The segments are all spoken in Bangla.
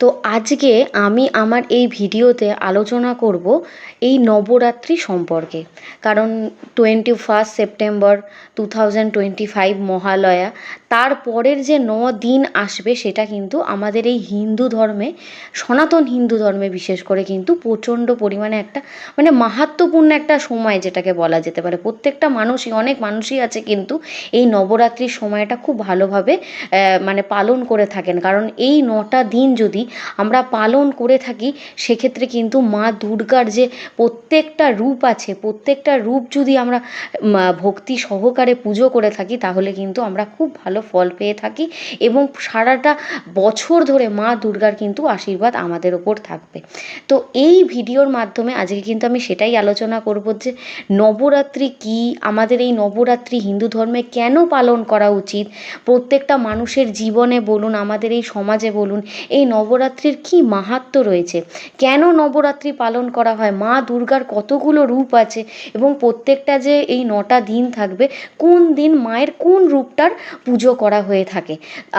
তো আজকে আমি আমার এই ভিডিওতে আলোচনা করব এই নবরাত্রি সম্পর্কে। কারণ twenty first September two thousand twenty five Mahalaya তারপরের যে ন দিন আসবে সেটা কিন্তু আমাদের এই হিন্দু ধর্মে, সনাতন হিন্দু ধর্মে বিশেষ করে কিন্তু প্রচণ্ড পরিমাণে একটা মানে মাহাত্ম্যপূর্ণ একটা সময় যেটাকে বলা যেতে পারে। প্রত্যেকটা মানুষই, অনেক মানুষই আছে কিন্তু এই নবরাত্রির সময়টা খুব ভালোভাবে মানে পালন করে থাকেন। কারণ এই নটা দিন যদি আমরা পালন করে থাকি, সেক্ষেত্রে কিন্তু মা দুর্গার যে প্রত্যেকটা রূপ আছে, প্রত্যেকটা রূপ যদি আমরা ভক্তি সহকারে পুজো করে থাকি, তাহলে কিন্তু আমরা খুব ভালো ফল পেয়ে থাকি এবং সারাটা বছর ধরে মা দুর্গার কিন্তু আশীর্বাদ আমাদের ওপর থাকবে। তো এই ভিডিওর মাধ্যমে আজকে কিন্তু আমি সেটাই আলোচনা করব যে নবরাত্রি কি, আমাদের এই নবরাত্রি হিন্দু ধর্মে কেন পালন করা উচিত, প্রত্যেকটা মানুষের জীবনে বলুন, আমাদের এই সমাজে বলুন, এই নবরাত্রির কি মাহাত্ম রয়েছে? কেন নবরাত্রি পালন করা হয়? মা দুর্গার কতগুলো রূপ আছে? এবং প্রত্যেকটা যে এই নটা দিন থাকবে, কোন দিন মায়ের কোন রূপটার পুজো করা হয়ে থাকে?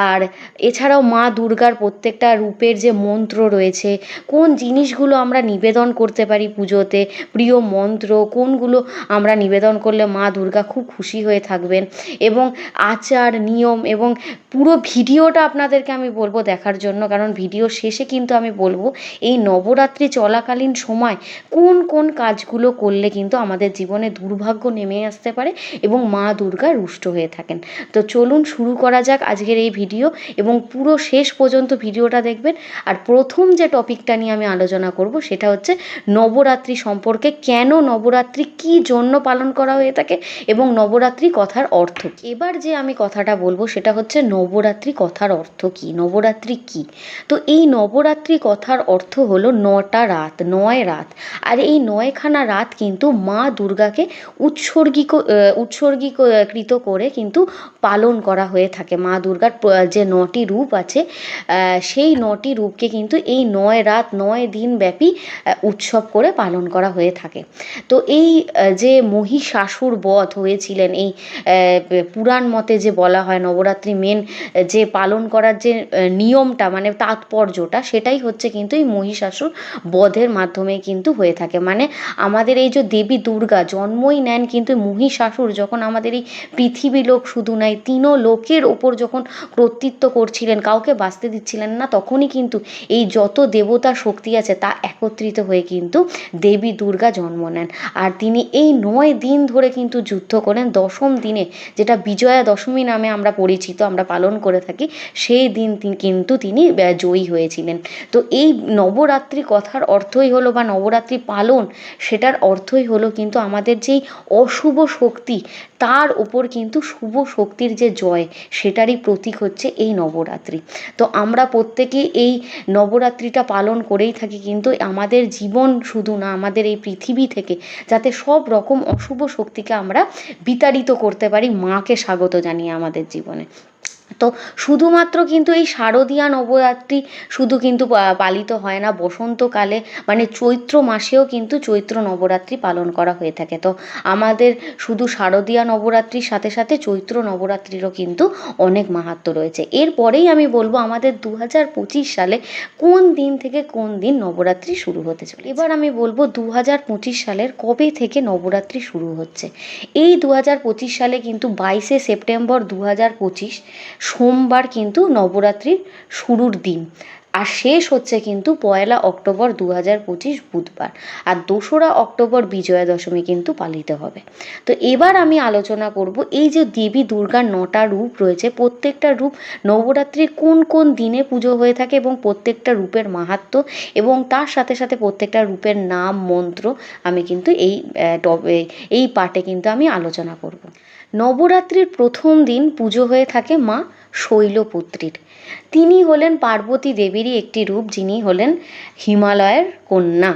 আর এছাড়াও মা দুর্গার প্রত্যেকটা রূপের যে মন্ত্র রয়েছে, কোন জিনিসগুলো আমরা নিবেদন করতে পারি পুজোতে? প্রিয় মন্ত্র, কোনগুলো আমরা নিবেদন করলে মা দুর্গা খুব খুশি হয়ে থাকবেন? এবং আচার, নিয়ম এবং পুরো ভিডিওটা আপনাদেরকে আমি বলব দেখার জন্য, কারণ ভিডিও শেষে কিন্তু আমি বলব, এই নবরাত্রি চলাকালীন সময় কোন কোন কাজগুলো করলে কিন্তু আমাদের জীবনে দুর্ভাগ্য নেমে আসতে পারে এবং মা দুর্গা রুষ্ট হয়ে থাকেন। তো চলুন শুরু করা যাক আজকের এই ভিডিও এবং পুরো শেষ পর্যন্ত ভিডিওটা দেখবেন। আর প্রথম যে টপিকটা নিয়ে আমি আলোচনা করব সেটা হচ্ছে নবরাত্রি সম্পর্কে কেন নবরাত্রি, কি জন্য পালন করা হয়ে থাকে এবং নবরাত্রি কথার অর্থ। এবার যে আমি কথাটা বলব সেটা হচ্ছে নবরাত্রি কথার অর্থ কি? নবরাত্রি কি? তো এই নবরাত্রি কথার অর্থ হলো নটা রাত, নয় রাত। আর এই নয়খানা রাত কিন্তু মা দুর্গাকে উৎসর্গিক উৎসর্গীকৃত করে কিন্তু পালন করা হয়ে থাকে। মা দুর্গার যে নটি রূপ আছে সেই নটি রূপকে কিন্তু এই নয় রাত, নয় দিন ব্যাপী উৎসব করে পালন করা হয়ে থাকে। তো এই যে মহিষাসুর বধ হয়েছিলেন, এই পুরাণ মতে যে বলা হয় নবরাত্রি মেন যে পালন করার যে নিয়মটা মানে তাৎপর্যটা সেটাই হচ্ছে কিন্তু এই মহিষাসুর বধের মাধ্যমে কিন্তু হয়ে থাকে। মানে আমাদের এই যে দেবী দুর্গা জন্মই নেন কিন্তু মহিষাসুর যখন আমাদের এই পৃথিবী লোক শুধু নয়, তিনও লোকের ওপর যখন কর্তৃত্ব করছিলেন, কাউকে বাঁচতে দিচ্ছিলেন না, তখনই কিন্তু এই যত দেবতা শক্তি আছে তা একত্রিত হয়ে কিন্তু দেবী দুর্গা জন্ম নেন। আর তিনি এই নয় দিন ধরে কিন্তু যুদ্ধ করেন। দশম দিনে যেটা বিজয়া দশমী নামে আমরা পরিচিত, আমরা পালন করে থাকি, সেই দিন কিন্তু তিনি জয়ী হয়েছিলেন। তো এই নবরাত্রি কথার অর্থই হলো বা নবরাত্রি পালন, সেটার অর্থই হলো কিন্তু আমাদের যেই অশুভ শক্তি, তার ওপর কিন্তু শুভ শক্তির যে জয়, সেটারই প্রতীক হচ্ছে এই নবরাত্রি। তো আমরা প্রত্যেকে এই নবরাত্রিটা পালন করেই থাকি কিন্তু আমাদের জীবন শুধু না, আমাদের এই পৃথিবী থেকে যাতে সব রকম অশুভ শক্তিকে আমরা বিতাড়িত করতে পারি মাকে স্বাগত জানিয়ে আমাদের জীবনে। তো শুধুমাত্র কিন্তু এই শারদীয়া নবরাত্রি শুধু কিন্তু পালিত হয় না। বসন্তকালে মানে চৈত্র মাসেও কিন্তু চৈত্র নবরাত্রি পালন করা হয়ে থাকে। তো আমাদের শুধু শারদীয়া নবরাত্রির সাথে সাথে চৈত্র নবরাত্রিরও কিন্তু অনেক মাহাত্ম্য রয়েছে। এরপরেই আমি বলব আমাদের দু হাজার পঁচিশ সালে কোন দিন থেকে কোন দিন নবরাত্রি শুরু হতে চলে এবার আমি বলব দু হাজার পঁচিশ সালের কবে থেকে নবরাত্রি শুরু হচ্ছে। এই দু হাজার পঁচিশ সালে কিন্তু বাইশে সেপ্টেম্বর দু হাজার পঁচিশ সোমবার কিন্তু নবরাত্রির শুরুর দিন। আর শেষ হচ্ছে কিন্তু পয়লা অক্টোবর দু হাজার পঁচিশ বুধবার। আর দোসরা অক্টোবর বিজয়া দশমী কিন্তু পালিত হবে। তো এবার আমি আলোচনা করব এই যে দেবী দুর্গার নটা রূপ রয়েছে, প্রত্যেকটা রূপ নবরাত্রির কোন কোন দিনে পুজো হয়ে থাকে এবং প্রত্যেকটা রূপের মাহাত্ম্য এবং তার সাথে সাথে প্রত্যেকটা রূপের নাম, মন্ত্র আমি কিন্তু এই টবে এই পার্টে কিন্তু আমি আলোচনা করব। নবরাত্রির প্রথম দিন পুজো হয়ে থাকে মা শৈলপুত্রীর। তিনি হলেন পার্বতী দেবীরই একটি রূপ যিনি হলেন হিমালয়ের কন্যা।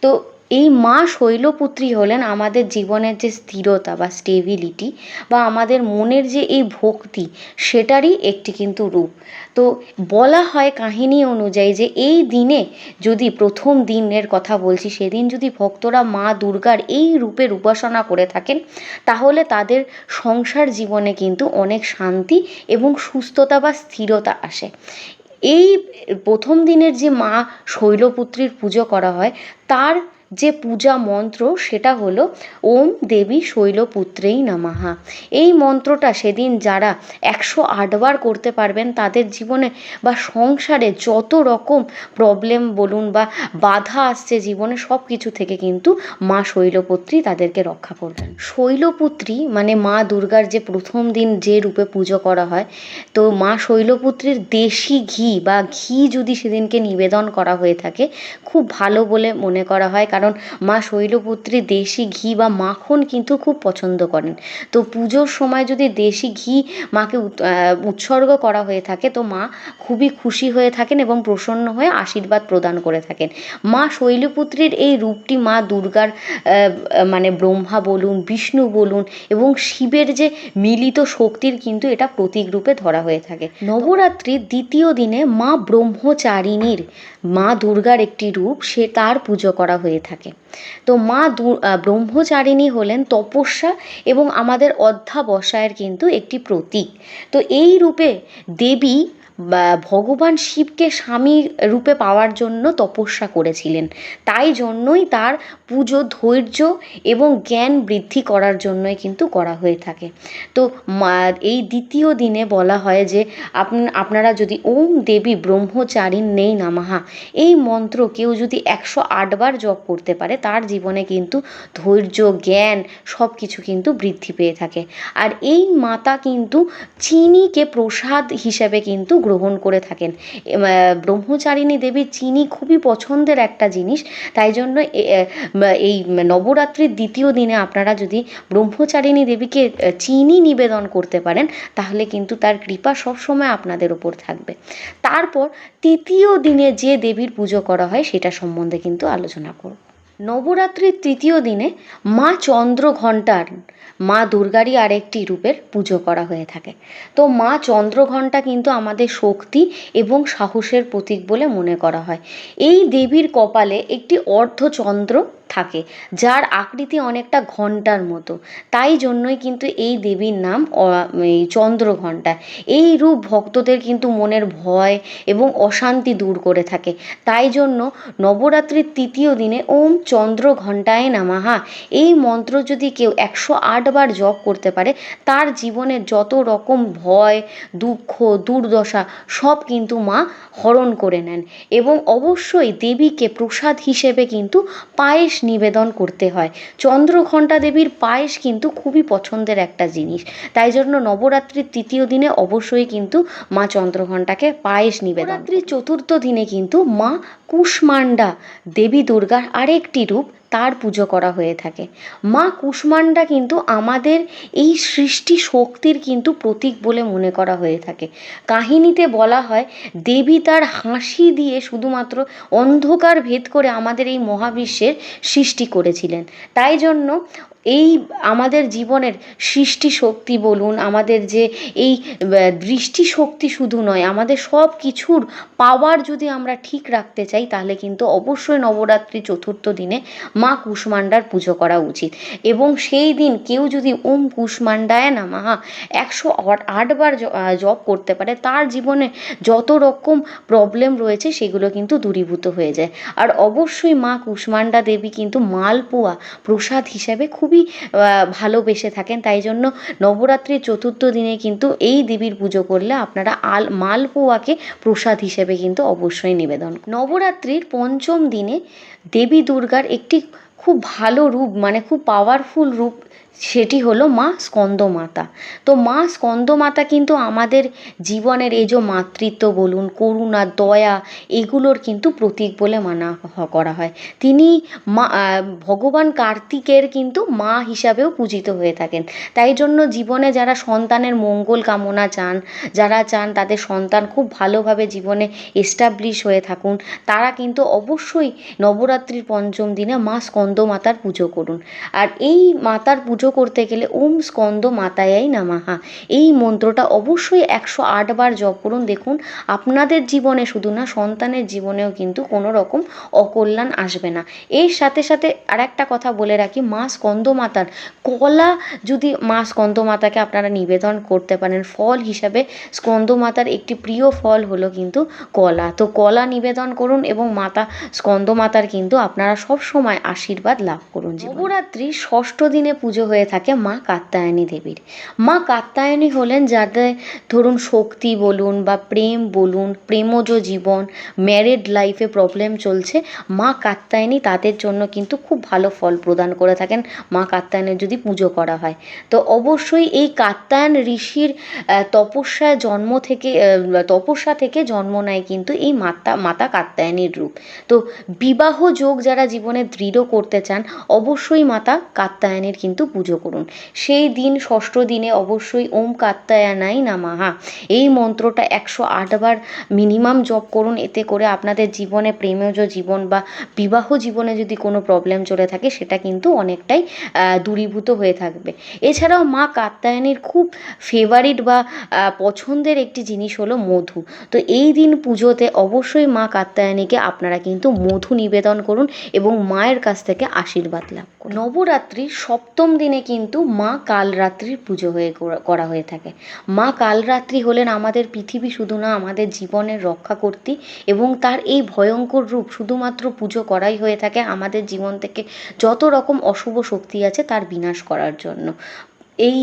তো এই মা শৈলপুত্রী হলেন আমাদের জীবনের যে স্থিরতা বা স্টেবিলিটি বা আমাদের মনের যে এই ভক্তি, সেটারই একটি কিন্তু রূপ। তো বলা হয় কাহিনী অনুযায়ী যে এই দিনে যদি প্রথম দিনের কথা বলছি, সেদিন যদি ভক্তরা মা দুর্গার এই রূপের উপাসনা করে থাকেন, তাহলে তাদের সংসার জীবনে কিন্তু অনেক শান্তি এবং সুস্থতা বা স্থিরতা আসে। এই প্রথম দিনের যে মা শৈলপুত্রীর পুজো করা হয়, তার যে পূজা মন্ত্র, সেটা হলো ওম দেবী শৈলপুত্রেই নমঃ। এই মন্ত্রটা সেদিন যারা একশো আটবার করতে পারবেন, তাদের জীবনে বা সংসারে যত রকম প্রবলেম বলুন বা বাধা আসছে জীবনে সব কিছু থেকে কিন্তু মা শৈলপুত্রী তাদেরকে রক্ষা করবেন। শৈলপুত্রী মানে মা দুর্গার যে প্রথম দিন যে রূপে পুজো করা হয়, তো মা শৈলপুত্রীর দেশি ঘি বা ঘি যদি সেদিনকে নিবেদন করা হয়ে থাকে, খুব ভালো বলে মনে করা হয়। কারণ মা শৈলপুত্রী দেশি ঘি বা মাখন কিন্তু খুব পছন্দ করেন। তো পুজোর সময় যদি দেশি ঘি মাকে উৎসর্গ করা হয়ে থাকে, তো মা খুবই খুশি হয়ে থাকেন এবং প্রসন্ন হয়ে আশীর্বাদ প্রদান করে থাকেন। মা শৈলপুত্রীর এই রূপটি মা দুর্গার মানে ব্রহ্মা বলুন, বিষ্ণু বলুন এবং শিবের যে মিলিত শক্তির কিন্তু এটা প্রতীক রূপে ধরা হয়ে থাকে। নবরাত্রির দ্বিতীয় দিনে মা ব্রহ্মচারিণীর মা দুর্গার একটি রূপ সে তার পুজো করা হয়ে থাকে। তো মা ব্রহ্মচারিণী হলেন তপস্যা এবং আমাদের অধ্যাবসায়ের কিন্তু একটি প্রতীক। তো এই রূপে দেবী ভগবান শিবকে স্বামীর রূপে পাওয়ার জন্য তপস্যা করেছিলেন। তাই জন্যই তার পুজো, ধৈর্য এবং জ্ঞান বৃদ্ধি করার জন্যই কিন্তু করা হয়ে থাকে। তো এই দ্বিতীয় দিনে বলা হয় যে, আপ- আপনারা যদি ওম দেবী ব্রহ্মচারিণ নেই নামাহা, এই মন্ত্র কেউ যদি একশো আটবার জপ করতে পারে, তার জীবনে কিন্তু ধৈর্য, জ্ঞান সব কিছু কিন্তু বৃদ্ধি পেয়ে থাকে। আর এই মাতা কিন্তু চিনিকে প্রসাদ হিসেবে কিন্তু গ্রহণ করে থাকেন। ব্রহ্মচারিণী দেবী চিনি খুবই পছন্দের একটা জিনিস, তাই জন্য এই নবরাত্রির দ্বিতীয় দিনে আপনারা যদি ব্রহ্মচারিণী দেবীকে চিনি নিবেদন করতে পারেন, তাহলে কিন্তু তার কৃপা সবসময় আপনাদের ওপর থাকবে। তারপর তৃতীয় দিনে যে দেবীর পুজো করা হয়, সেটা সম্বন্ধে কিন্তু আলোচনা করব। নবরাত্রির তৃতীয় দিনে মা চন্দ্রঘণ্টার, মা দুর্গারই আরেকটি রূপের পুজো করা হয়ে থাকে। তো মা চন্দ্রঘণ্টা কিন্তু আমাদের শক্তি এবং সাহসের প্রতীক বলে মনে করা হয়। এই দেবীর কপালে একটি অর্ধচন্দ্র থাকে, যার আকৃতি অনেকটা ঘণ্টার মতো। তাই জন্যই কিন্তু এই দেবীর নাম এই চন্দ্রঘণ্টা। এই রূপ ভক্তদের কিন্তু মনের ভয় এবং অশান্তি দূর করে থাকে। তাই জন্য নবরাত্রির তৃতীয় দিনে ওম চন্দ্র ঘণ্টায় নামাহা। এই মন্ত্র যদি কেউ একশো আটবার জপ করতে পারে, তার জীবনের যত রকম ভয়, দুঃখ, দুর্দশা, সব কিন্তু মা হরণ করে নেন। এবং অবশ্যই দেবীকে প্রসাদ হিসেবে কিন্তু পায়েস নিবেদন করতে হয়। চন্দ্রঘণ্টা দেবীর পায়েস কিন্তু খুবই পছন্দের একটা জিনিস। তাই জন্য নবরাত্রির তৃতীয় দিনে অবশ্যই কিন্তু মা চন্দ্রঘণ্টাকে পায়েস নিবেদন নবরাত্রির চতুর্থ দিনে কিন্তু মা কুষ্মান্ডা দেবী দুর্গার আরেকটি রূপ তার পুজো করা হয়ে থাকে। মা কুষ্মান্ডা কিন্তু আমাদের এই সৃষ্টি শক্তির কিন্তু প্রতীক বলে মনে করা হয়ে থাকে। কাহিনীতে বলা হয়, দেবী তার হাসি দিয়ে শুধুমাত্র অন্ধকার ভেদ করে আমাদের এই মহাবিশ্বের সৃষ্টি করেছিলেন। তাই জন্য এই আমাদের জীবনের সৃষ্টি শক্তি বলুন, আমাদের যে এই দৃষ্টি শক্তি শুধু নয়, আমাদের সব কিছুর পাওয়ার যদি আমরা ঠিক রাখতে চাই, তাহলে কিন্তু অবশ্যই নবরাত্রি চতুর্থ দিনে মা কুষ্মান্ডার পুজো করা উচিত। এবং সেই দিন কেউ যদি ওম কুষ্মাণ্ডায় না নামাহা একশো আট- আটবার জপ করতে পারে, তার জীবনে যত রকম প্রবলেম রয়েছে, সেগুলো কিন্তু দূরীভূত হয়ে যায়। আর অবশ্যই মা কুষ্মান্ডা দেবী কিন্তু মালপোয়া প্রসাদ হিসাবে খুবই আহ, ভালোবেসে থাকেন। তাই জন্য নবরাত্রির চতুর্থ দিনে কিন্তু এই দেবীর পুজো করলে আপনারা আল মালপোয়াকে প্রসাদ হিসেবে কিন্তু অবশ্যই নিবেদন। নবরাত্রির পঞ্চম দিনে দেবী দুর্গার একটি খুব ভালো রূপ মানে খুব পাওয়ারফুল রূপ সেটি হলো মা স্কন্দমাতা। তো মা স্কন্দমাতা কিন্তু আমাদের জীবনের এই যে মাতৃত্ব বলুন, করুণা, দয়া, এগুলোর কিন্তু প্রতীক বলে মানা করা হয়। তিনি মা ভগবান কার্তিকের কিন্তু মা হিসাবেও পূজিত হয়ে থাকেন। তাই জন্য জীবনে যারা সন্তানের মঙ্গল কামনা চান, যারা চান তাদের সন্তান খুব ভালোভাবে জীবনে এস্টাবলিশ হয়ে থাকুন, তারা কিন্তু অবশ্যই নবরাত্রির পঞ্চম দিনে মা স্কন্দমাতার পুজো করুন। আর এই মাতার পুজো করতে গেলে ওম স্কন্দ মাতায়াই নামাহা। এই মন্ত্রটা অবশ্যই একশো বার জপ করুন। দেখুন, আপনাদের জীবনে শুধু না, সন্তানের জীবনেও কিন্তু কোনো রকম অকল্যাণ আসবে না। এর সাথে সাথে আর একটা কথা বলে রাখি, মা স্কন্দ মাতার কলা যদি মা স্কন্দ মাতাকে আপনারা নিবেদন করতে পারেন, ফল হিসাবে স্কন্দ মাতার একটি প্রিয় ফল হলো কিন্তু কলা। তো কলা নিবেদন করুন এবং মাতা স্কন্দ মাতার কিন্তু আপনারা সব সময় আশীর্বাদ লাভ করুন নবরাত্রি ষষ্ঠ দিনে পুজো হয়ে থাকে মা কাত্যায়নী দেবীর। মা কাত্যায়নী হলেন যাদের ধরুন শক্তি বলুন বা প্রেম বলুন, প্রেমজ জীবন ম্যারেড লাইফে প্রবলেম চলছে, মা কাত্যায়নী তাদের জন্য কিন্তু খুব ভালো ফল প্রদান করে থাকেন। মা কাত্যায়নের যদি পুজো করা হয়। তো অবশ্যই এই কাত্যায়ন ঋষির তপস্যায় জন্ম থেকে তপস্যা থেকে জন্ম নেয় কিন্তু এই মাতা মাতা কাত্যায়নীর রূপ। তো বিবাহ যোগ যারা জীবনে দৃঢ় করতে চান, অবশ্যই মাতা কাত্যায়নীর কিন্তু পুজো করুন। সেই দিন ষষ্ঠ দিনে অবশ্যই ওম কাত্যায়নাই নামাহা। এই মন্ত্রটা একশো আটবার মিনিমাম জপ করুন, এতে করে আপনাদের জীবনে প্রেমজ জীবন বা বিবাহ জীবনে যদি কোনো প্রবলেম চলে থাকে, সেটা কিন্তু অনেকটাই দূরীভূত হয়ে থাকবে। এছাড়াও মা কাত্যায়নীর খুব ফেভারিট বা পছন্দের একটি জিনিস হলো মধু। তো এই দিন পুজোতে অবশ্যই মা কাত্যায়নীকে আপনারা কিন্তু মধু নিবেদন করুন এবং মায়ের কাছ থেকে আশীর্বাদ লাভ করুন। নবরাত্রির সপ্তম দিনে কিন্তু মা কালরাত্রির পুজো হয়ে করা- করা হয়ে থাকে। মা কালরাত্রি হলেন আমাদের পৃথিবী শুধু না, আমাদের জীবনের রক্ষাকর্ত্রী এবং তার এই ভয়ঙ্কর রূপ শুধুমাত্র পুজো করাই হয়ে থাকে আমাদের জীবন থেকে। যত রকম অশুভ শক্তি আছে, তার বিনাশ করার জন্য। এই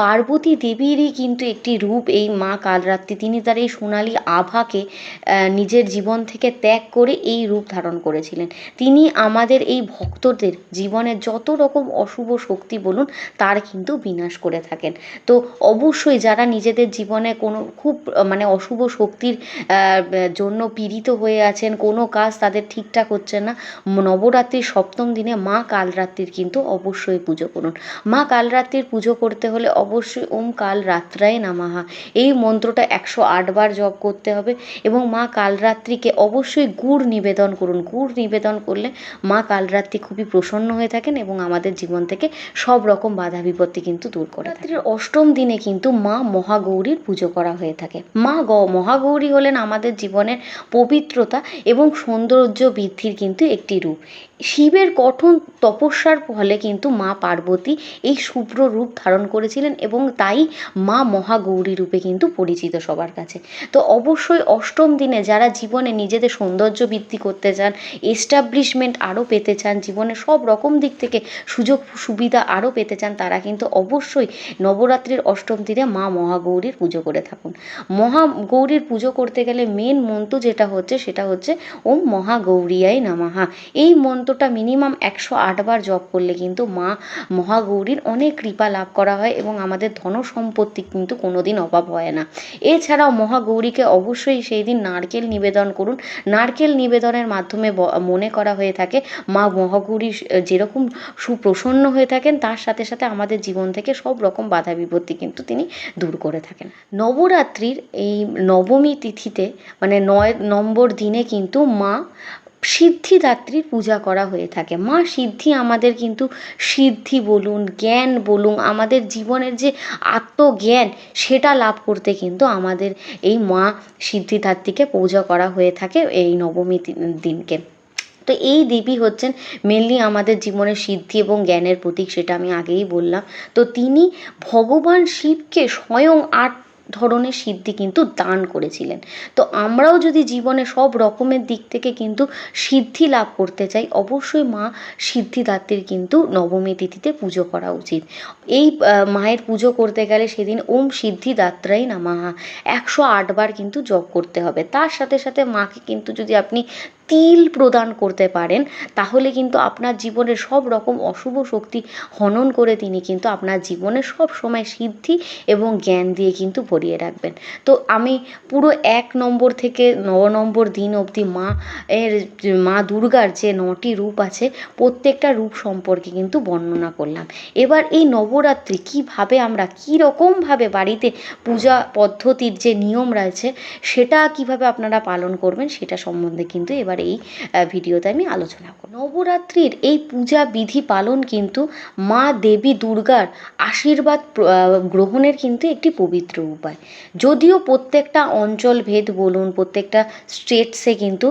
পার্বতী দেবীরই কিন্তু একটি রূপ এই মা কালরাত্রি। তিনি তার এই সোনালী আভাকে নিজের জীবন থেকে ত্যাগ করে এই রূপ ধারণ করেছিলেন। তিনি আমাদের এই ভক্তদের জীবনের যত রকম অশুভ শক্তি বলুন, তার কিন্তু বিনাশ করে থাকেন। তো অবশ্যই যারা নিজেদের জীবনে কোনো খুব মানে অশুভ শক্তির জন্য পীড়িত হয়ে আছেন, কোনো কাজ তাদের ঠিকঠাক হচ্ছে না, নবরাত্রির সপ্তম দিনে মা কালরাত্রির কিন্তু অবশ্যই পুজো করুন। মা কালরাত্রির পুজো করতে হলে অবশ্যই ওম কাল রাত্রায় নামাহা। এই মন্ত্রটা একশো আট বার জপ করতে হবে এবং মা কালরাত্রিকে অবশ্যই গুড় নিবেদন করুন। গুড় নিবেদন করলে মা কালরাত্রি খুবই প্রসন্ন হয়ে থাকেন এবং আমাদের জীবন থেকে সব রকম বাধা বিপত্তি কিন্তু দূর করে রাত্রির অষ্টম দিনে কিন্তু মা মহাগৌরীর পুজো করা হয়ে থাকে। মা গ, মহাগৌরী হলেন আমাদের জীবনের পবিত্রতা এবং সৌন্দর্য বৃদ্ধির কিন্তু একটি রূপ। শিবের কঠোর তপস্যার ফলে কিন্তু মা পার্বতী এই শুভ্র রূপ ধারণ করেছিলেন এবং তাই মা মহাগৌরী রূপে কিন্তু পরিচিত সবার কাছে। তো অবশ্যই অষ্টম দিনে যারা জীবনে নিজেদের সৌন্দর্য বৃদ্ধি করতে চান এস্টাবলিশমেন্ট আরও পেতে চান, জীবনে সব রকম দিক থেকে সুযোগ সুবিধা আরও পেতে চান, তারা কিন্তু অবশ্যই নবরাত্রির অষ্টম দিনে মা মহাগৌরীর পুজো করে থাকুন। মহাগৌরীর পুজো করতে গেলে মেন মন্ত্র যেটা হচ্ছে, সেটা হচ্ছে ওম মহাগৌরিয়াই নামাহা এই মন্ত্রটা মিনিমাম একশো বার জপ করলে কিন্তু মা মহাগৌরীর অনেক কৃপা লাভ করা হয় এবং আমাদের ধন সম্পত্তি কিন্তু কোনোদিন অভাব হয় না। এছাড়াও মহাগৌরীকে অবশ্যই সেই দিন নারকেল নিবেদন করুন। নারকেল নিবেদনের মাধ্যমে মনে করা হয়ে থাকে, মা মহাগৌরী যেরকম সুপ্রসন্ন হয়ে থাকেন, তার সাথে সাথে আমাদের জীবন থেকে সব রকম বাধা বিপত্তি কিন্তু তিনি দূর করে থাকেন। নবরাত্রির এই নবমী তিথিতে মানে নয় নম্বর দিনে কিন্তু মা সিদ্ধিদাত্রীর পূজা করা হয়ে থাকে। মা সিদ্ধি আমাদের কিন্তু সিদ্ধি বলুন, জ্ঞান বলুন, আমাদের জীবনের যে আত্মজ্ঞান সেটা লাভ করতে কিন্তু আমাদের এই মা সিদ্ধিদাত্রীকে পূজা করা হয়ে থাকে এই নবমী দিনকে। তো এই দেবী হচ্ছেন মেনলি আমাদের জীবনের সিদ্ধি এবং জ্ঞানের প্রতীক সেটা আমি আগেই বললাম। তো তিনি ভগবান শিবকে স্বয়ং আট ধরনের সিদ্ধি কিন্তু দান করেছিলেন। তো আমরাও যদি জীবনে সব রকমের দিক থেকে কিন্তু সিদ্ধি লাভ করতে চাই, অবশ্যই মা সিদ্ধিদাত্রীর কিন্তু নবমী তিথিতে পুজো করা উচিত। এই মায়ের পুজো করতে গেলে সেদিন ওম সিদ্ধিদাত্রাই নামাহা। একশো আটবার কিন্তু জপ করতে হবে। তার সাথে সাথে মাকে কিন্তু যদি আপনি তিল প্রদান করতে পারেন, তাহলে কিন্তু আপনার জীবনের সব রকম অশুভ শক্তি হনন করে তিনি কিন্তু আপনার জীবনে সব সময় সিদ্ধি এবং জ্ঞান দিয়ে কিন্তু ভরিয়ে রাখবেন। তো আমি পুরো এক নম্বর থেকে ন নম্বর দিন অবধি মা এর মা দুর্গার যে নটি রূপ আছে, প্রত্যেকটা রূপ সম্পর্কে কিন্তু বর্ণনা করলাম। এবার এই নবরাত্রি কীভাবে আমরা কী রকমভাবে বাড়িতে পূজা পদ্ধতির যে নিয়ম রয়েছে, সেটা কীভাবে আপনারা পালন করবেন, সেটা সম্বন্ধে কিন্তু এবার এই ভিডিওতে আমি আলোচনা করব। নবরাত্রির এই পূজা বিধি পালন কিন্তু মা দেবী দুর্গার আশীর্বাদ গ্রহণের কিন্তু একটি পবিত্র উপায়। যদিও প্রত্যেকটা অঞ্চল ভেদ বলুন, প্রত্যেকটা স্টেটসে কিন্তু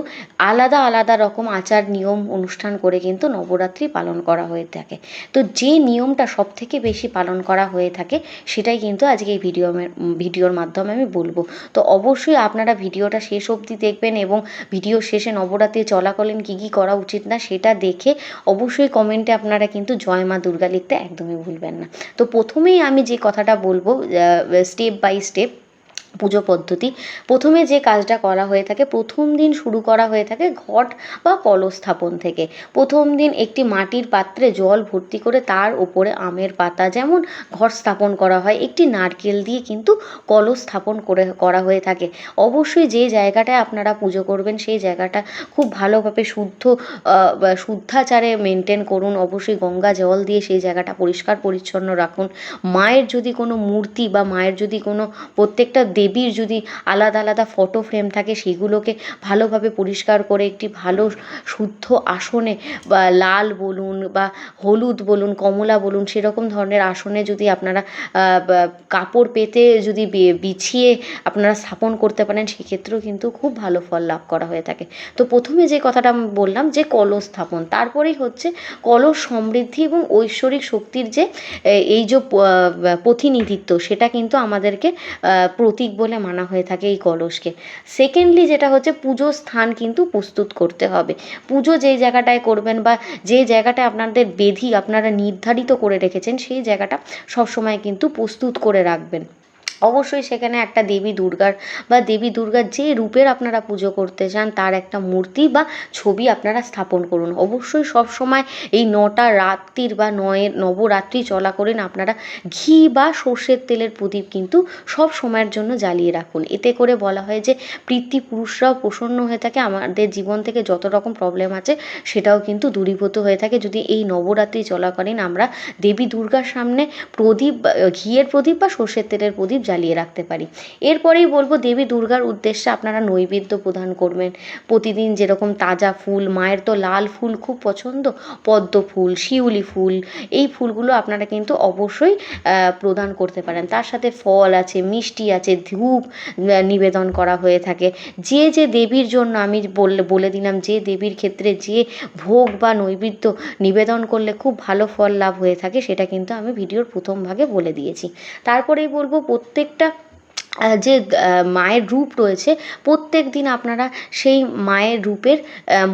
আলাদা আলাদা রকম আচার, নিয়ম, অনুষ্ঠান করে কিন্তু নবরাত্রি পালন করা হয়ে থাকে। তো যে নিয়মটা সব থেকে বেশি পালন করা হয়ে থাকে, সেটাই কিন্তু আজকে এই ভিডিও ভিডিওর মাধ্যমে আমি বলব। তো অবশ্যই আপনারা ভিডিওটা শেষ অবধি দেখবেন এবং ভিডিও শেষে নবরাত্রি চলাকালীন কী কী করা উচিত না সেটা দেখে অবশ্যই কমেন্টে আপনারা কিন্তু জয় মা দুর্গা লিখতে একদমই ভুলবেন না। তো প্রথমেই আমি যে কথাটা বলব স্টেপ বাই স্টেপ পুজো পদ্ধতি। প্রথমে যে কাজটা করা হয়ে থাকে, প্রথম দিন শুরু করা হয়ে থাকে ঘট বা কলস স্থাপন থেকে। প্রথম দিন একটি মাটির পাত্রে জল ভর্তি করে তার ওপরে আমের পাতা যেমন ঘট স্থাপন করা হয়, একটি নারকেল দিয়ে কিন্তু কলস স্থাপন করে করা হয়ে থাকে। অবশ্যই যে জায়গাটায় আপনারা পুজো করবেন, সেই জায়গাটা খুব ভালোভাবে শুদ্ধ শুদ্ধাচারে মেনটেন করুন। অবশ্যই গঙ্গা জল দিয়ে সেই জায়গাটা পরিষ্কার পরিচ্ছন্ন রাখুন। মায়ের যদি কোনো মূর্তি বা মায়ের যদি কোনো প্রত্যেকটা দেবীর যদি আলাদা আলাদা ফটো ফ্রেম থাকে, সেগুলোকে ভালোভাবে পরিষ্কার করে একটি ভালো শুদ্ধ আসনে বা লাল বলুন বা হলুদ বলুন, কমলা বলুন, সেরকম ধরনের আসনে যদি আপনারা কাপড় পেতে যদি বিছিয়ে আপনারা স্থাপন করতে পারেন, সেক্ষেত্রেও কিন্তু খুব ভালো ফল লাভ করা হয়ে থাকে। তো প্রথমে যে কথাটা বললাম যে কলস স্থাপন, তারপরেই হচ্ছে কলস সমৃদ্ধি এবং ঐশ্বরিক শক্তির যে এই যে প্রতিনিধিত্ব, সেটা কিন্তু আমাদেরকে প্রতীক বলে মানা হয়ে থাকে এই কলসকে। সেকেন্ডলি যেটা হচ্ছে পুজো স্থান কিন্তু প্রস্তুত করতে হবে। পুজো যেই জায়গাটায় করবেন বা যে জায়গাটায় আপনাদের বেধি আপনারা নির্ধারিত করে রেখেছেন, সেই জায়গাটা সবসময় কিন্তু প্রস্তুত করে রাখবেন। অবশ্যই সেখানে একটা দেবী দুর্গার বা দেবী দুর্গার যে রূপের আপনারা পুজো করতে চান, তার একটা মূর্তি বা ছবি আপনারা স্থাপন করুন। অবশ্যই সব সময় এই নটা রাত্রির বা নয়ের নবরাত্রি চলাকালীন আপনারা ঘি বা সর্ষের তেলের প্রদীপ কিন্তু সব সময়ের জন্য জ্বালিয়ে রাখুন। এতে করে বলা হয় যে পিতৃপুরুষরাও প্রসন্ন হয়ে থাকে, আমাদের জীবন থেকে যত রকম প্রবলেম আছে সেটাও কিন্তু দূরীভূত হয়ে থাকে। যদি এই নবরাত্রি চলাকালীন আমরা দেবী দুর্গার সামনে প্রদীপ, ঘিয়ের প্রদীপ বা সর্ষের তেলের প্রদীপ জ্বালিয়ে রাখতে পারি। এরপরেই বলব দেবী দুর্গার উদ্দেশ্যে আপনারা নৈবেদ্য প্রদান করবেন। প্রতিদিন যেরকম তাজা ফুল, মায়ের তো লাল ফুল খুব পছন্দ, পদ্ম ফুল, শিউলি ফুল, এই ফুলগুলো আপনারা কিন্তু অবশ্যই প্রদান করতে পারেন। তার সাথে ফল আছে, মিষ্টি আছে, ধূপ নিবেদন করা হয়ে থাকে। যে যে দেবীর জন্য আমি বললে, বলে দিলাম যে দেবীর ক্ষেত্রে যে ভোগ বা নৈবেদ্য নিবেদন করলে খুব ভালো ফল লাভ হয়ে থাকে, সেটা কিন্তু আমি ভিডিওর প্রথম ভাগে বলে দিয়েছি। তারপরেই বলব প্রত্যেকটা যে মায়ের রূপ রয়েছে, প্রত্যেক দিন আপনারা সেই মায়ের রূপের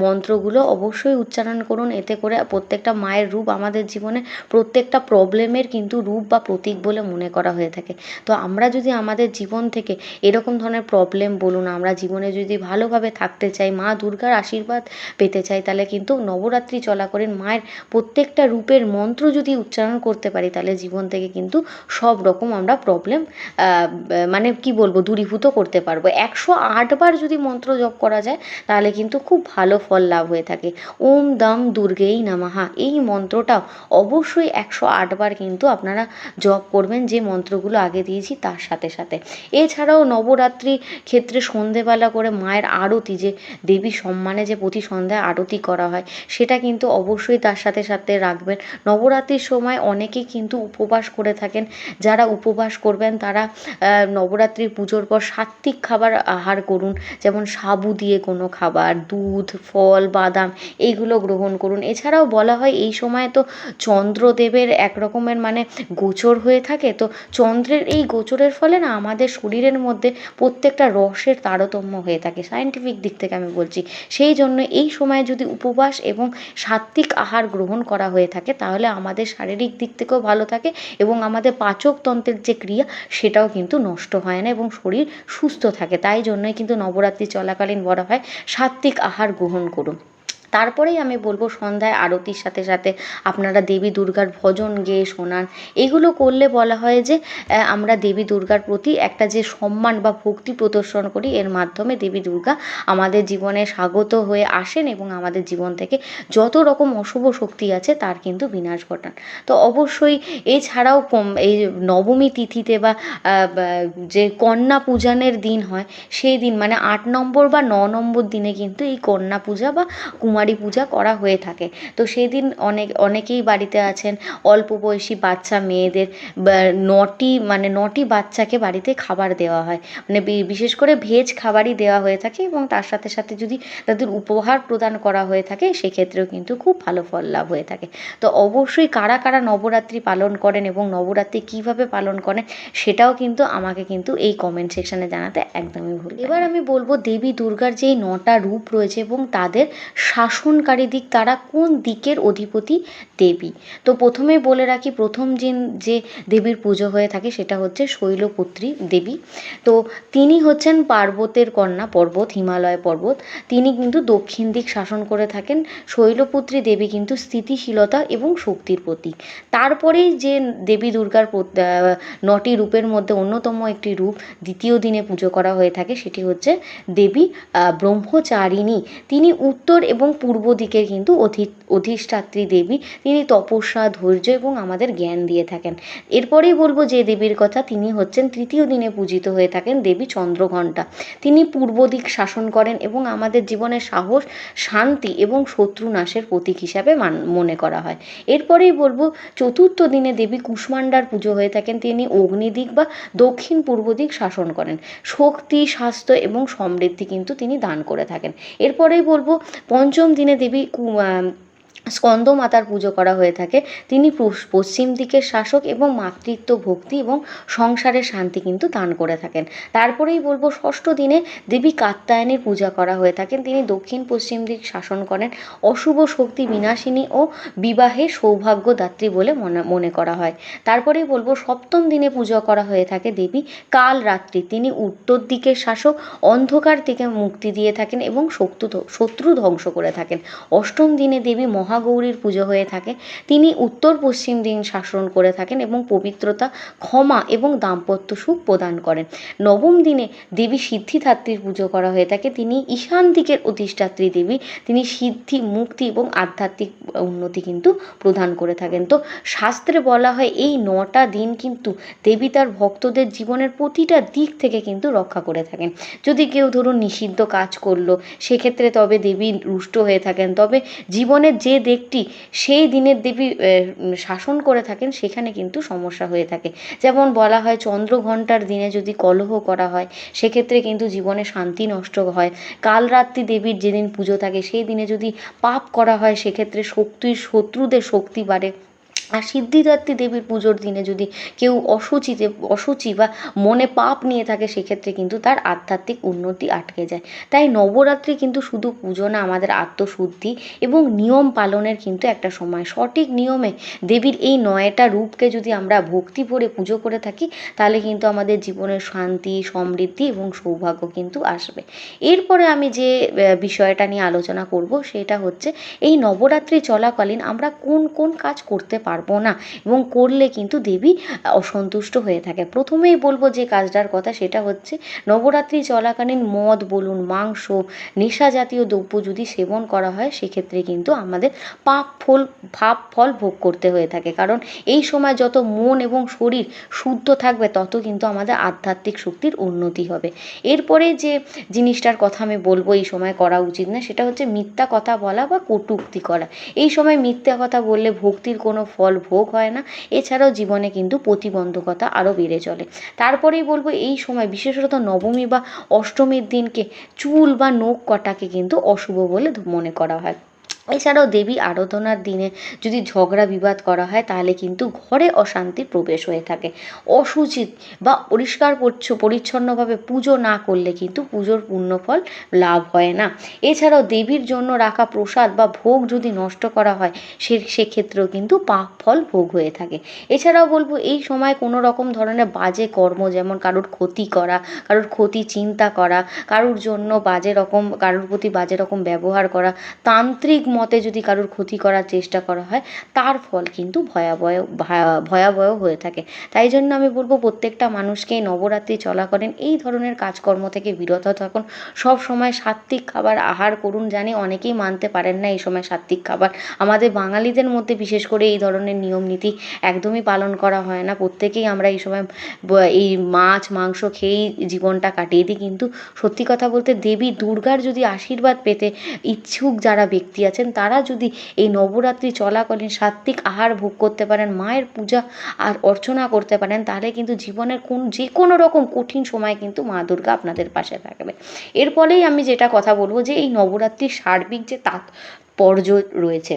মন্ত্রগুলো অবশ্যই উচ্চারণ করুন। এতে করে প্রত্যেকটা মায়ের রূপ আমাদের জীবনে প্রত্যেকটা প্রবলেমের কিন্তু রূপ বা প্রতীক বলে মনে করা হয়ে থাকে। তো আমরা যদি আমাদের জীবন থেকে এরকম ধরনের প্রবলেম বলুন, আমরা জীবনে যদি ভালোভাবে থাকতে চাই, মা দুর্গার আশীর্বাদ পেতে চাই, তাহলে কিন্তু নবরাত্রি চলাকালীন মায়ের প্রত্যেকটা রূপের মন্ত্র যদি উচ্চারণ করতে পারি, তাহলে জীবন থেকে কিন্তু সব রকম আমরা প্রবলেম মানে কি বলব দূরীভূত করতে পারব। একশো আটবার যদি মন্ত্র জপ করা যায় তাহলে কিন্তু খুব ভালো ফল লাভ হয়ে থাকে। ওম দম দুর্গেই নামাহা এই মন্ত্রটাও অবশ্যই একশো আটবার কিন্তু আপনারা জপ করবেন যে মন্ত্রগুলো আগে দিয়েছি তার সাথে সাথে। এছাড়াও নবরাত্রি ক্ষেত্রে সন্ধেবেলা করে মায়ের আরতি যে দেবী সম্মানে যে প্রতি সন্ধ্যায় আরতি করা হয় সেটা কিন্তু অবশ্যই তার সাথে সাথে রাখবেন। নবরাত্রির সময় অনেকেই কিন্তু উপবাস করে থাকেন। যারা উপবাস করবেন তারা আহ, নবরাত্রির পুজোর পর সাত্ত্বিক খাবার আহার করুন, যেমন সাবু দিয়ে কোনো খাবার, দুধ, ফল, বাদাম, এইগুলো গ্রহণ করুন। এছাড়াও বলা হয় এই সময় তো চন্দ্রদেবের এক রকমের মানে গোচর হয়ে থাকে, তো চন্দ্রের এই গোচরের ফলে না আমাদের শরীরের মধ্যে প্রত্যেকটা রসের তারতম্য হয়ে থাকে সায়েন্টিফিক দিক থেকে আমি বলছি। সেই জন্য এই সময় যদি উপবাস এবং সাত্ত্বিক আহার গ্রহণ করা হয়ে থাকে, তাহলে আমাদের শারীরিক দিক থেকেও ভালো থাকে এবং আমাদের পাচকতন্ত্রের যে ক্রিয়া, সেটাও কিন্তু নষ্ট হয় না এবং শরীর সুস্থ থাকে। তাই জন্যই কিন্তু নবরাত্রি চলাকালীন বলা হয় সাত্ত্বিক আহার গ্রহণ করুন। তারপরেই আমি বলব সন্ধ্যায় আরতির সাথে সাথে আপনারা দেবী দুর্গার ভজন গেয়ে শোনান। এগুলো করলে বলা হয় যে আমরা দেবী দুর্গার প্রতি একটা যে সম্মান বা ভক্তি প্রদর্শন করি, এর মাধ্যমে দেবী দুর্গা আমাদের জীবনে স্বাগত হয়ে আসেন এবং আমাদের জীবন থেকে যত রকম অশুভ শক্তি আছে, তার কিন্তু বিনাশ ঘটান। তো অবশ্যই এছাড়াও কম- এই নবমী তিথিতে বা, যে কন্যা পূজানের দিন হয়, সেই দিন মানে আট নম্বর বা ন নম্বর দিনে কিন্তু এই কন্যা পূজা বা কুমারী পূজা করা হয়ে থাকে। তো সেদিন অনেক, অনেকেই বাড়িতে আছেন অল্প বয়সী বাচ্চা মেয়েদের নটি মানে নটি বাচ্চাকে বাড়িতে খাবার দেওয়া হয়। মানে বিশেষ করে ভেজ খাবারই দেওয়া হয়ে থাকে এবং তার সাথে সাথে যদি তাদের উপহার প্রদান করা হয়ে থাকে, সেক্ষেত্রেও কিন্তু খুব ভালো ফল লাভ হয়ে থাকে। তো অবশ্যই কারা কারা নবরাত্রি পালন করেন এবং নবরাত্রি কীভাবে পালন করেন, সেটাও কিন্তু আমাকে কিন্তু এই কমেন্ট সেকশানে জানাতে একদমই ভুল এবার আমি বলব দেবী দুর্গার যেই নটা রূপ রয়েছে এবং তাদের শাসনকারী দিক, তারা কোন দিকের অধিপতি দেবী? তো প্রথমে বলে রাখি, প্রথম যে যে দেবীর পুজো হয়ে থাকে সেটা হচ্ছে শৈলপুত্রী দেবী। তো তিনি হচ্ছেন পার্বতের কন্যা পর্বত, হিমালয় পর্বত। তিনি কিন্তু দক্ষিণ দিক শাসন করে থাকেন। শৈলপুত্রী দেবী কিন্তু স্থিতিশীলতা এবং শক্তির প্রতীক। তারপরেই যে দেবী দুর্গার নটি রূপের মধ্যে অন্যতম একটি রূপ দ্বিতীয় দিনে পুজো করা হয়ে থাকে, সেটি হচ্ছে দেবী ব্রহ্মচারিণী। তিনি উত্তর এবং পূর্ব দিকে কিন্তু অধি, অধিষ্ঠাত্রী দেবী, তিনি তপস্যা, ধৈর্য এবং আমাদের জ্ঞান দিয়ে থাকেন। এরপরেই বলব যে দেবীর কথা, তিনি হচ্ছেন তৃতীয় দিনে পূজিত হয়ে থাকেন দেবী চন্দ্রঘণ্টা। তিনি পূর্ব দিক শাসন করেন এবং আমাদের জীবনের সাহস, শান্তি এবং শত্রু নাশের প্রতীক হিসাবে মান, মনে করা হয়। এরপরেই বলব, চতুর্থ দিনে দেবী কুষ্মাণ্ডার পুজো হয়ে থাকেন, তিনি অগ্নিদিক বা দক্ষিণ পূর্ব দিক শাসন করেন। শক্তি, স্বাস্থ্য এবং সমৃদ্ধি কিন্তু তিনি দান করে থাকেন। এরপরেই বলব, পঞ্চম দিনে দেবী কু- আহ, স্কন্দ মাতার পুজো করা হয়ে থাকে। তিনি পশ্চিম দিকের শাসক এবং মাতৃত্ব ভক্তি এবং সংসারের শান্তি কিন্তু দান করে থাকেন। তারপরেই বলব ষষ্ঠ দিনে দেবী কাত্যায়নের পূজা করা হয়ে থাকেন। তিনি দক্ষিণ পশ্চিম দিক শাসন করেন। অশুভ শক্তি বিনাশিনী ও বিবাহে সৌভাগ্যদাত্রী বলে মনে করা হয়। তারপরেই বলব সপ্তম দিনে পূজা করা হয়ে থাকে দেবী কাল রাত্রি তিনি উত্তর দিকের শাসক অন্ধকার থেকে মুক্তি দিয়ে থাকেন এবং শত্রু শত্রু ধ্বংস করে থাকেন। অষ্টম দিনে দেবী মহাগৌরীর পুজো হয়ে থাকে। তিনি উত্তর পশ্চিম দিন শাসন করে থাকেন এবং পবিত্রতা, ক্ষমা এবং দাম্পত্য সুখ প্রদান করেন। নবম দিনে দেবী সিদ্ধিদাত্রীর পুজো করা হয়ে থাকে। তিনি ঈশান দিকের অধিষ্ঠাত্রী দেবী। তিনি সিদ্ধি, মুক্তি এবং আধ্যাত্মিক উন্নতি কিন্তু প্রদান করে থাকেন। তো শাস্ত্রে বলা হয়, এই নটা দিন কিন্তু দেবী তার ভক্তদের জীবনের প্রতিটা দিক থেকে কিন্তু রক্ষা করে থাকেন। যদি কেউ ধরুন নিষিদ্ধ কাজ করল, সেক্ষেত্রে তবে দেবী রুষ্ট হয়ে থাকেন। তবে জীবনের যে দিকটি সেই দিনের দেবী শাসন করে থাকেন, সেখানে কিন্তু সমস্যা হয়ে থাকে। যেমন বলা হয়, চন্দ্রঘণ্টার দিনে যদি কলহ করা হয়, সেক্ষেত্রে কিন্তু জীবনে শান্তি নষ্ট হয়। কালরাত্রি দেবীর যেদিন পুজো থাকে, সেই দিনে যদি পাপ করা হয়, সেক্ষেত্রে শক্তির শত্রুদের শক্তি বাড়ে। আর সিদ্ধিদাত্রী দেবীর পুজোর দিনে যদি কেউ অসুচিতে, অসুচি বা মনে পাপ নিয়ে থাকে, সেক্ষেত্রে কিন্তু তার আধ্যাত্মিক উন্নতি আটকে যায়। তাই নবরাত্রি কিন্তু শুধু পুজো না, আমাদের আত্মশুদ্ধি এবং নিয়ম পালনের কিন্তু একটা সময়। সঠিক নিয়মে দেবীর এই নয়টা রূপকে যদি আমরা ভক্তি ভরে পুজো করে থাকি, তাহলে কিন্তু আমাদের জীবনের শান্তি, সমৃদ্ধি এবং সৌভাগ্য কিন্তু আসবে। এরপরে আমি যে বিষয়টা নিয়ে আলোচনা করব, সেটা হচ্ছে এই নবরাত্রি চলাকালীন আমরা কোন কোন কাজ করতে পারব? না। এবং করলে কিন্তু দেবী অসন্তুষ্ট হয়ে থাকে। প্রথমেই বলব যে কাজটার কথা সেটা হচ্ছে, নবরাত্রি চলাকালীন মদ, বলুন, মাংস, নেশা জাতীয় দ্রব্য যদি সেবন করা হয়, সেক্ষেত্রে কিন্তু আমাদের পাপ ফল, ভাব ফল ভোগ করতে হয়ে থাকে। কারণ এই সময় যত মন এবং শরীর শুদ্ধ থাকবে, তত কিন্তু আমাদের আধ্যাত্মিক শক্তির উন্নতি হবে। এরপরে যে জিনিসটার কথা আমি বলব এই সময় করা উচিত না, সেটা হচ্ছে মিথ্যা কথা বলা বা কটূক্তি করা। এই সময় মিথ্যা কথা বললে ভক্তির কোনো ফল ভোগ হয় না, এছাড়াও জীবনে কিন্তু প্রতিবন্ধকতা আরও বেড়ে চলে। তারপরেই বলব এই সময়, বিশেষত নবমী বা অষ্টমীর দিনকে চুল বা নখ কটাকে কিন্তু অশুভ বলে মনে করা হয়। এছাড়াও দেবী আরাধনার দিনে যদি ঝগড়া বিবাদ করা হয়, তাহলে কিন্তু ঘরে অশান্তির প্রবেশ হয়ে থাকে। অশুচি বা পরিষ্কার পরিচ্ছ, পরিচ্ছন্নভাবে পুজো না করলে কিন্তু পুজোর পুণ্যফল লাভ হয় না। এছাড়াও দেবীর জন্য রাখা প্রসাদ বা ভোগ যদি নষ্ট করা হয়, সে, সেক্ষেত্রেও কিন্তু পাপ ফল ভোগ হয়ে থাকে। এছাড়াও বলব, এই সময় কোনো রকম ধরনের বাজে কর্ম যেমন কারোর ক্ষতি করা, কারোর ক্ষতি চিন্তা করা, কারোর জন্য বাজে রকম, কারোর প্রতি বাজে রকম ব্যবহার করা, তান্ত্রিক মতে যদি কারোর ক্ষতি করার চেষ্টা করা হয়, তার ফল কিন্তু ভয়াবহ ভয়া- ভয়াবহ হয়ে থাকে। তাই জন্য আমি বলব, প্রত্যেকটা মানুষকে এই নবরাত্রি চলাকালীন এই ধরনের কাজকর্ম থেকে বিরত থাকুন। সব সময় সাত্ত্বিক খাবার আহার করুন জানি অনেকেই মানতে পারেন না এই সময় সাত্ত্বিক খাবার। আমাদের বাঙালিদের মধ্যে বিশেষ করে এই ধরনের নিয়ম নীতি একদমই পালন করা হয় না। প্রত্যেকেই আমরা এই সময় এই মাছ, মাংস খেয়েই জীবনটা কাটিয়ে দিই। কিন্তু সত্যি কথা বলতে দেবী দুর্গার যদি আশীর্বাদ পেতে ইচ্ছুক যারা ব্যক্তি আছেন তারা যদি এই নবরাত্রি চলাকালীন সাত্ত্বিক আহার ভোগ করতে পারেন, মায়ের পূজা আর অর্চনা করতে পারেন, তাহলে কিন্তু জীবনের কোন যে কোনো রকম কঠিন সময় কিন্তু মা দুর্গা আপনাদের পাশে থাকবে। এর ফলেই আমি যেটা কথা বলব যে এই নবরাত্রির সার্বিক যে তাৎপর্য রয়েছে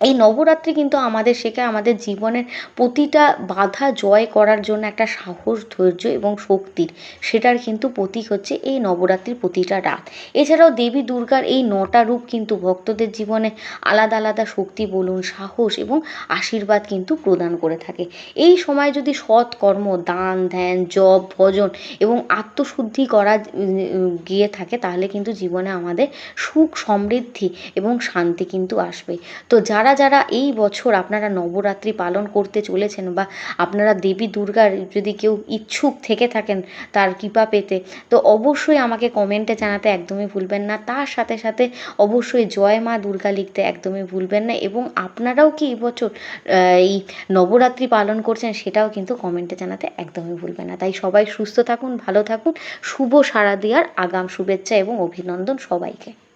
এই নবরাত্রি কিন্তু আমাদের শেখায় আমাদের জীবনের প্রতিটা বাধা জয় করার জন্য একটা সাহস, ধৈর্য এবং শক্তির সেটার কিন্তু প্রতীক হচ্ছে এই নবরাত্রির প্রতিটা রাত। এছাড়াও দেবী দুর্গার এই নটা রূপ কিন্তু ভক্তদের জীবনে আলাদা আলাদা শক্তি, বলুন, সাহস এবং আশীর্বাদ কিন্তু প্রদান করে থাকে। এই সময় যদি সৎ কর্ম, দান, ধ্যান, জপ, ভজন এবং আত্মশুদ্ধি করা গিয়ে থাকে, তাহলে কিন্তু জীবনে আমাদের সুখ, সমৃদ্ধি এবং শান্তি কিন্তু আসবে। তো যারা যারা যারা এই বছর আপনারা নবরাত্রি পালন করতে চলেছেন বা আপনারা দেবী দুর্গার যদি কেউ ইচ্ছুক থেকে থাকেন তার কৃপা পেতে, তো অবশ্যই আমাকে কমেন্টে জানাতে একদমই ভুলবেন না। তার সাথে সাথে অবশ্যই জয় মা দুর্গা লিখতে একদমই ভুলবেন না এবং আপনারাও কি এবছর এই নবরাত্রি পালন করছেন সেটাও কিন্তু কমেন্টে জানাতে একদমই ভুলবেন না। তাই সবাই সুস্থ থাকুন, ভালো থাকুন, শুভ সারা দেওয়ার আগাম শুভেচ্ছা এবং অভিনন্দন সবাইকে।